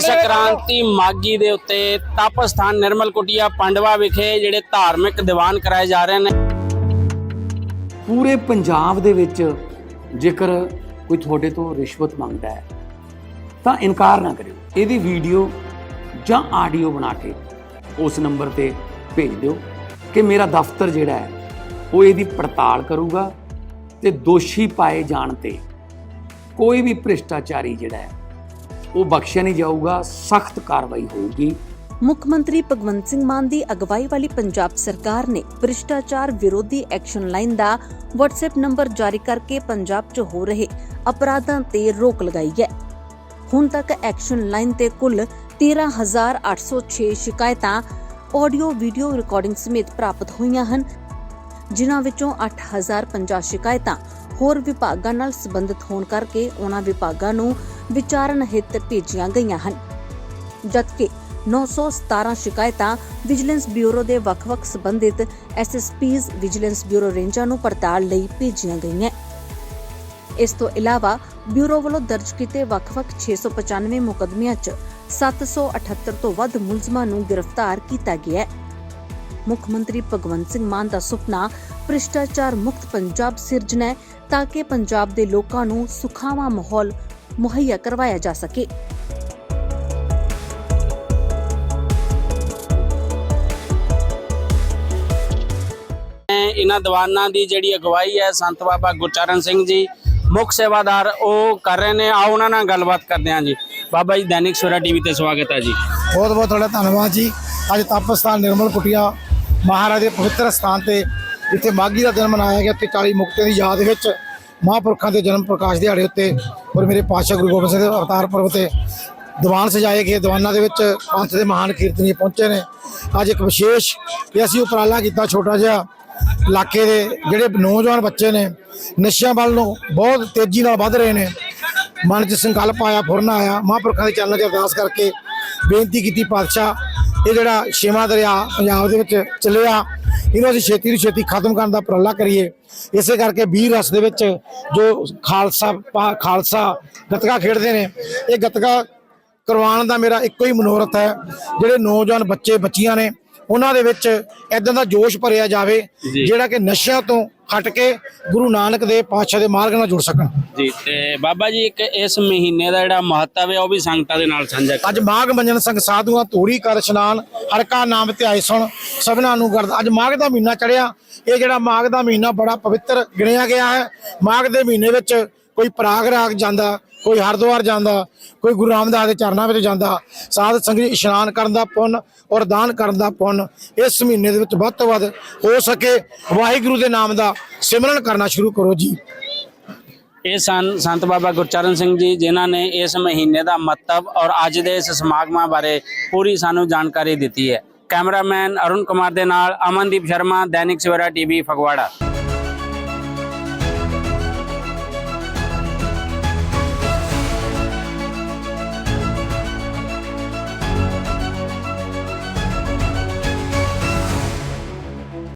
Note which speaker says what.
Speaker 1: ਕ੍ਰਾਂਤੀ ਮਾਗੀ ਦੇ ਉੱਤੇ ਤਪ ਸਥਾਨ ਨਿਰਮਲ ਕੁਟੀਆ ਪੰਡਵਾ ਵਿਖੇ ਜਿਹੜੇ ਧਾਰਮਿਕ ਦੀਵਾਨ ਕਰਾਏ ਜਾ ਰਹੇ ਨੇ।
Speaker 2: ਪੂਰੇ ਪੰਜਾਬ ਦੇ ਵਿੱਚ ਜੇਕਰ ਕੋਈ ਤੁਹਾਡੇ ਤੋਂ ਰਿਸ਼ਵਤ ਮੰਗਦਾ ਹੈ ਤਾਂ ਇਨਕਾਰ ਨਾ ਕਰਿਓ। ਇਹਦੀ ਵੀਡੀਓ ਜਾਂ ਆਡੀਓ ਬਣਾ ਕੇ ਉਸ ਨੰਬਰ ਤੇ ਭੇਜ ਦਿਓ ਕਿ ਮੇਰਾ ਦਫ਼ਤਰ ਜਿਹੜਾ ਹੈ ਉਹ ਇਹਦੀ ਪੜਤਾਲ ਕਰੂਗਾ ਤੇ ਦੋਸ਼ੀ ਪਾਏ ਜਾਣ ਤੇ ਕੋਈ ਵੀ ਭ੍ਰਿਸ਼ਟਾਚਾਰੀ ਜਿਹੜਾ ਹੈ ਉਹ ਬਖਸ਼ਿਆ ਨਹੀਂ ਜਾਊਗਾ, ਸਖਤ ਕਾਰਵਾਈ ਹੋਊਗੀ।
Speaker 3: ਮੁੱਖ ਮੰਤਰੀ ਭਗਵੰਤ ਸਿੰਘ ਮਾਨ ਦੀ ਅਗਵਾਈ ਵਾਲੀ ਪੰਜਾਬ ਸਰਕਾਰ ਨੇ ਭ੍ਰਿਸ਼ਟਾਚਾਰ ਵਿਰੋਧੀ ਐਕਸ਼ਨ ਲਾਈਨ ਦਾ WhatsApp ਨੰਬਰ ਜਾਰੀ ਕਰਕੇ ਪੰਜਾਬ 'ਚ ਹੋ ਰਹੇ ਅਪਰਾਧਾਂ ਤੇ ਰੋਕ ਲਗਾਈ ਹੈ। ਹੁਣ ਤੱਕ ਐਕਸ਼ਨ ਲਾਈਨ ਤੇ ਕੁੱਲ 13806 ਸ਼ਿਕਾਇਤਾਂ ਆਡੀਓ, ਵੀਡੀਓ ਰਿਕਾਰਡਿੰਗ ਸਮੇਤ ਪ੍ਰਾਪਤ ਹੋਈਆਂ ਹਨ, ਜਿਨ੍ਹਾਂ ਵਿੱਚੋਂ 8050 ਸ਼ਿਕਾਇਤਾਂ ਹੋਰ ਵਿਭਾਗਾਂ ਨਾਲ ਸੰਬੰਧਿਤ ਹੋਣ ਕਰਕੇ ਉਹਨਾਂ ਵਿਭਾਗਾਂ ਨੂੰ ਵਿਚਾਰਨ ਹਿੱਤ ਭੇਜੀਆਂ ਗਈਆਂ ਹਨ। ਜਦਕਿ 917 ਸ਼ਿਕਾਇਤਾਂ ਵਿਜੀਲੈਂਸ ਬਿਊਰੋ ਦੇ ਵੱਖ-ਵੱਖ ਸੰਬੰਧਿਤ ਐਸਐਸਪੀਜ਼ ਵਿਜੀਲੈਂਸ ਬਿਊਰੋ ਰੇਂਜਾਂ ਨੂੰ ਪੜਤਾਲ ਲਈ ਭੇਜੀਆਂ ਗਈਆਂ। ਇਸ ਤੋਂ ਇਲਾਵਾ ਬਿਊਰੋ ਵੱਲੋਂ ਦਰਜ ਕੀਤੇ ਵੱਖ-ਵੱਖ 695 ਮੁਕਦਮਿਆਂ 'ਚ 778 ਤੋਂ ਵੱਧ ਮੁਲਜ਼ਮਾਂ ਨੂੰ ਗ੍ਰਿਫਤਾਰ ਕੀਤਾ ਗਿਆ ਹੈ। ਮੁੱਖ ਮੰਤਰੀ ਭਗਵੰਤ ਸਿੰਘ ਮਾਨ ਦਾ ਸੁਪਨਾ ਭ੍ਰਿਸ਼ਟਾਚਾਰ ਮੁਕਤ ਪੰਜਾਬ ਸਿਰਜਣਾ ਹੈ ਤਾਂ ਕਿ ਪੰਜਾਬ ਦੇ ਲੋਕਾਂ ਨੂੰ ਸੁਖਾਵਾਂ ਮਾਹੌਲ ਮੁਹੱਈਆ ਕਰਵਾਇਆ ਜਾ ਸਕੇ।
Speaker 1: ਇਹਨਾਂ ਦੀਵਾਨਾਂ ਦੀ ਜਿਹੜੀ ਅਗਵਾਈ ਹੈ ਸੰਤ ਬਾਬਾ ਗੁਰਚਰਨ ਸਿੰਘ ਜੀ ਮੁੱਖ ਸੇਵਾਦਾਰ ਉਹ ਕਰ ਰਹੇ ਨੇ। ਆਓ ਉਹਨਾਂ ਨਾਲ ਗੱਲਬਾਤ ਕਰਦੇ ਹਾਂ ਜੀ। ਬਾਬਾ ਜੀ ਦੈਨਿਕ ਸਵੇਰਾ ਟੀਵੀ ਤੇ ਸਵਾਗਤ ਹੈ ਜੀ।
Speaker 4: ਬਹੁਤ ਬਹੁਤ ਤੁਹਾਡਾ ਧੰਨਵਾਦ ਜੀ। ਅੱਜ ਤਪਸਥਾਨ ਨਿਰਮਲ ਕੁਟੀਆ ਮਹਾਰਾਜ ਦੇ ਪਵਿੱਤਰ ਸਥਾਨ ਤੇ ਜਿੱਥੇ ਮਾਗੀ ਦਾ ਦਿਨ ਮਨਾਇਆ ਗਿਆ। ਤੇ 40 ਮੁਕਤਿਆਂ ਦੀ ਯਾਦ ਵਿੱਚ ਮਹਾਂਪੁਰਖਾਂ ਦੇ ਜਨਮ ਪ੍ਰਕਾਸ਼ ਦਿਹਾੜੇ ਉੱਤੇ ਔਰ ਮੇਰੇ ਪਾਤਸ਼ਾਹ ਗੁਰੂ ਗੋਬਿੰਦ ਸਿੰਘ ਦੇ ਅਵਤਾਰ ਪੁਰਬ ਤੇ ਦੀਵਾਨ ਸਜਾਏ ਗਏ ਦੀਵਾਨਾਂ ਦੇ ਵਿੱਚ ਪੰਥ ਦੇ ਮਹਾਨ ਕੀਰਤਨੀ ਪਹੁੰਚੇ ਨੇ। ਅੱਜ ਇੱਕ ਵਿਸ਼ੇਸ਼ ਕਿ ਅਸੀਂ ਉਪਰਾਲਾ ਕੀਤਾ ਛੋਟਾ ਜਿਹਾ ਇਲਾਕੇ ਦੇ ਜਿਹੜੇ ਨੌਜਵਾਨ ਬੱਚੇ ਨੇ, ਨਸ਼ਿਆਂ ਵੱਲ ਨੂੰ ਬਹੁਤ ਤੇਜ਼ੀ ਨਾਲ ਵੱਧ ਰਹੇ ਨੇ। ਮਨ 'ਚ ਸੰਕਲਪ ਆਇਆ, ਫੁਰਨ ਆਇਆ। ਮਹਾਂਪੁਰਖਾਂ ਦੇ ਚਰਨਾਂ 'ਚ ਅਰਦਾਸ ਕਰਕੇ ਬੇਨਤੀ ਕੀਤੀ ਪਾਤਸ਼ਾਹ, ਇਹ ਜਿਹੜਾ ਛੇਵਾਂ ਦਰਿਆ ਪੰਜਾਬ ਦੇ ਵਿੱਚ ਚੱਲਿਆ ਇਹਨੂੰ ਅਸੀਂ ਛੇਤੀ ਤੋਂ ਛੇਤੀ ਖਤਮ ਕਰਨ ਦਾ ਉਪਰਾਲਾ ਕਰੀਏ ਇਸੇ ਕਰਕੇ ਵੀਰ ਰਸ ਦੇ ਵਿੱਚ ਜੋ ਖਾਲਸਾ ਖਾਲਸਾ ਗੱਤਕਾ ਖੇਡਦੇ ਨੇ ਇਹ ਗੱਤਕਾ ਕਰਵਾਉਣ ਦਾ ਮੇਰਾ ਇੱਕੋ ਹੀ ਮਨੋਰਥ ਹੈ ਜਿਹੜੇ ਨੌਜਵਾਨ ਬੱਚੇ ਬੱਚੀਆਂ ਨੇ ਉਹਨਾਂ ਦੇ ਵਿੱਚ ਇਦਾਂ ਦਾ ਜੋਸ਼ ਭਰਿਆ ਜਾਵੇ। ਜਿਹੜਾ ਕਿ ਨਸ਼ਿਆਂ ਤੋਂ ਹਟ ਕੇ ਗੁਰੂ ਨਾਨਕ ਦੇ ਪਾਤਸ਼ਾਹ ਦੇ ਮਾਰਗ ਨਾਲ ਜੁੜ ਸਕਣ।
Speaker 1: ਜੀ ਤੇ ਬਾਬਾ ਜੀ ਇੱਕ ਇਸ ਮਹੀਨੇ ਦਾ ਜਿਹੜਾ ਮਹੱਤਵ ਹੈ ਉਹ ਵੀ ਸੰਗਤਾਂ ਦੇ ਨਾਲ ਸਾਂਝਾ ਕਰੋ।
Speaker 4: ਅੱਜ ਮਾਘ ਮੰਜਨ ਸੰਗ ਸਾਧੂਆਂ ਧੂੜੀ ਕਰ ਇਸ਼ਨਾਨ ਹਰ ਕਾ ਨਾਮ ਧਿਆਏ ਸੁਣ ਸਭਨਾਂ ਨੂੰ ਕਰਦਾ ਅੱਜ ਮਾਘ ਦਾ ਮਹੀਨਾ ਚੜਿਆ ਇਹ ਜਿਹੜਾ ਮਾਘ ਦਾ ਮਹੀਨਾ ਬੜਾ ਪਵਿੱਤਰ ਗਿਣਿਆ ਗਿਆ ਹੈ। ਮਾਘ ਦੇ ਮਹੀਨੇ ਵਿੱਚ ਕੋਈ ਪ੍ਰਾਗ ਰਾਗ ਜਾਂਦਾ ਕੋਈ ਹਰਿਦੁਆਰ ਜਾਂਦਾ, ਕੋਈ ਗੁਰੂ ਰਾਮਦਾਸ ਦੇ ਚਰਨਾਂ ਵਿੱਚ ਜਾਂਦਾ, ਸਾਧ ਸੰਗਤ ਜੀ ਇਸ਼ਨਾਨ ਕਰਨ ਦਾ ਪੁੰਨ ਔਰ ਦਾਨ ਕਰਨ ਦਾ ਪੁੰਨ ਇਸ ਮਹੀਨੇ ਦੇ ਵਿੱਚ ਵੱਧ ਤੋਂ ਵੱਧ ਹੋ ਸਕੇ। ਵਾਹਿਗੁਰੂ ਦੇ ਨਾਮ ਦਾ ਸਿਮਰਨ ਕਰਨਾ ਸ਼ੁਰੂ ਕਰੋ ਜੀ।
Speaker 1: ਇਹ ਸਨ ਸੰਤ ਬਾਬਾ ਗੁਰਚਰਨ ਸਿੰਘ ਜੀ ਜਿਨ੍ਹਾਂ ਨੇ ਇਸ ਮਹੀਨੇ ਦਾ ਮਹੱਤਵ ਔਰ ਅੱਜ ਦੇ ਇਸ ਸਮਾਗਮਾਂ ਬਾਰੇ ਪੂਰੀ ਸਾਨੂੰ ਜਾਣਕਾਰੀ ਦਿੱਤੀ ਹੈ। ਕੈਮਰਾਮੈਨ ਅਰੁਣ ਕੁਮਾਰ ਦੇ ਨਾਲ ਅਮਨਦੀਪ ਸ਼ਰਮਾ, ਦੈਨਿਕ ਸਵੇਰਾ ਟੀਵੀ, ਫਗਵਾੜਾ।